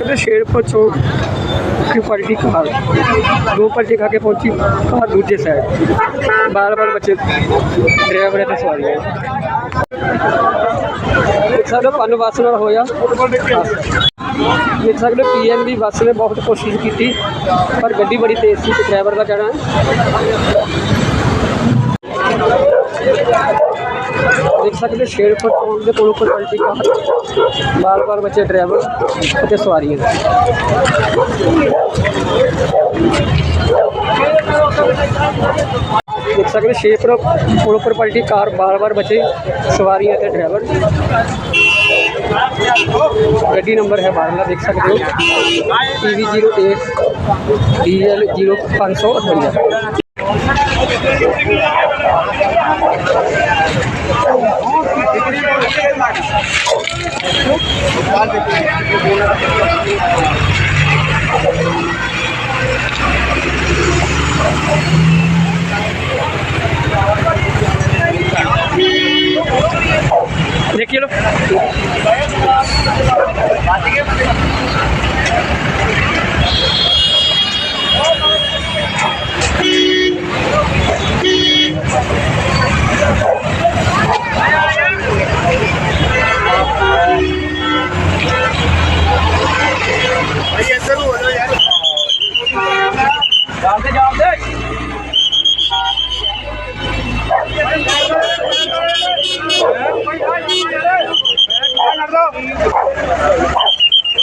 ਸਕਦੇ ਸ਼ੇਰਪੁਰ ਚੌਂਕ की पलटी कार दो पलटी खा के पहुंची कार दूसरे साइड बार बार बच्चे ड्राइवर ਤੇ ਸਵਾਰੀਆਂ ਦੇਖ ਸਕਦੇ ਹੋ ਪੰਨ ਬੱਸ ਨਾਲ ਹੋਇਆ ਦੇਖ ਸਕਦੇ ਪੀਐਨ ਦੀ ਬੱਸ ਨੇ ਬਹੁਤ ਕੋਸ਼ਿਸ਼ ਕੀਤੀ ਪਰ ਗੱਡੀ ਬੜੀ ਤੇਜ਼ ਸੀ ਤੇ ਡਰਾਈਵਰ ਦਾ ਕਹਿਣਾ ਹੈ ਦੇਖ ਸਕਦੇ ਸ਼ੇਰਪੁਰ ਚੌਂਕ ਦੇ ਕੋਲੋਂ ਕੋਈ ਕਾਰ ਬਾਰ ਬਾਰ ਬੱਚੇ ਡਰਾਈਵਰ ਅਤੇ ਸਵਾਰੀਆਂ ਦੇਖ ਸਕਦੇ ਸ਼ੇਰਪੁਰ ਕੋਲੋਂ ਉੱਪਰ ਪਲਟੀ ਕਾਰ, ਬਾਰ ਬਾਰ ਬੱਚੇ ਸਵਾਰੀਆਂ ਅਤੇ ਡਰਾਈਵਰ। ਗੱਡੀ ਨੰਬਰ ਹੈ ਬਾਰਲਾ, ਦੇਖ ਸਕਦੇ ਹੋ। ਪੀਵੀ 08 ਡੀਐਲ 0558 देखिए लो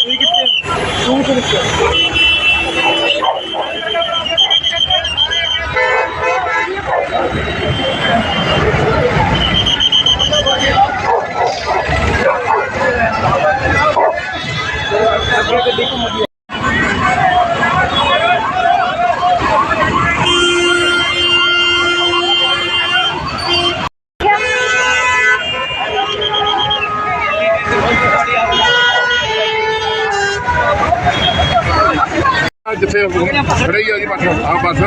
İyi gittim. Soğuk olmuştu. ਜਿੱਥੇ ਖੜੇ ਆ ਜੀ ਬਸ ਆ ਬਸ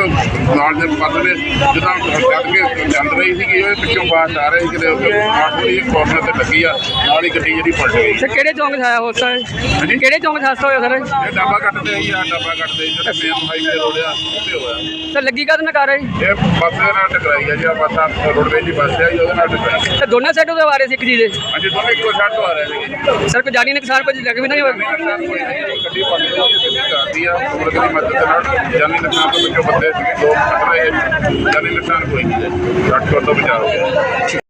ਨਾਲ ਦੇ ਬੱਸ ਨੇ ਜਿੱਦਾਂ ਚੱਲ ਕੇ ਚੱਲ ਰਹੀ ਸੀਗੀ ਇਹ ਪਿੱਛੋਂ ਬਾਸ ਆ ਰਹੀ ਕਿਤੇ ਆਖਰੀ ਕੋਰਨਰ ਤੇ ਲੱਗੀ ਆ ਨਾਲ ਹੀ ਗੱਡੀ ਜਿਹੜੀ ਪਲਟ ਗਈ। ਸਰ ਕਿਹੜੇ ਚੌਂਕ 'ਚ ਆਇਆ ਹੋਸਾ ਹਾਂਜੀ। ਕਿਹੜੇ ਚੌਂਕ 'ਚ ਹਾਦਸਾ ਹੋਇਆ ਸਰ? ਇਹ ਡੱਬਾ ਕੱਟਦੇ ਹੀ ਆ ਡੱਬਾ ਕੱਟਦੇ ਜਿਹੜੇ ਮੇਨ ਹਾਈਵੇ ਰੋਡ ਆ ਉੱਤੇ ਹੋਇਆ। ਸਰ ਲੱਗੀ ਕਦ ਨਕਾਰ ਰਹੀ ਇਹ ਬੱਸ ਦੇ ਨਾਲ ਟਕਰਾਈ ਆ ਜੀ ਆ ਬੱਸ ਆ ਰੋਡਵੇਜ ਦੀ ਬੱਸ ਆ ਜੀ ਉਹਦੇ ਨਾਲ ਟਕਰਾਈ। ਤੇ ਦੋਨਾਂ ਸਾਈਡੋਂ ਤੋਂ ਆ ਰਹੇ ਸੀ ਇੱਕ ਚੀਜ਼ ਦੇ? ਹਾਂਜੀ ਦੋਨੇ ਇੱਕੋ ਸਾਈਡ ਤੋਂ ਆ ਰਹੇ ਨੇ ਸਰ ਕੋਈ ਜਾਨੀ ਨੁਕਸਾਨ ਕੋਈ ਲੱਗ ਵੀ ਨਹੀਂ ਹੋਇਆ? ਗੱਡੀ ਪਲਟ ਗਈ ਗੱਡੀ ਕਰਦੀ ਆ ਦੀ ਮਦਦ ਨਾਲ ਜਾਨੀ ਨੁਕਸਾਨ ਤੋਂ ਵਿੱਚੋਂ ਬੰਦੇ ਸੀਗੇ, ਦੋ ਖਤਰਾ ਹੈ ਜਾਨੀ ਨੁਕਸਾਨ ਕੋਈ ਨਹੀਂ ਹੈ। 60 ਤੋਂ ਬਚਾ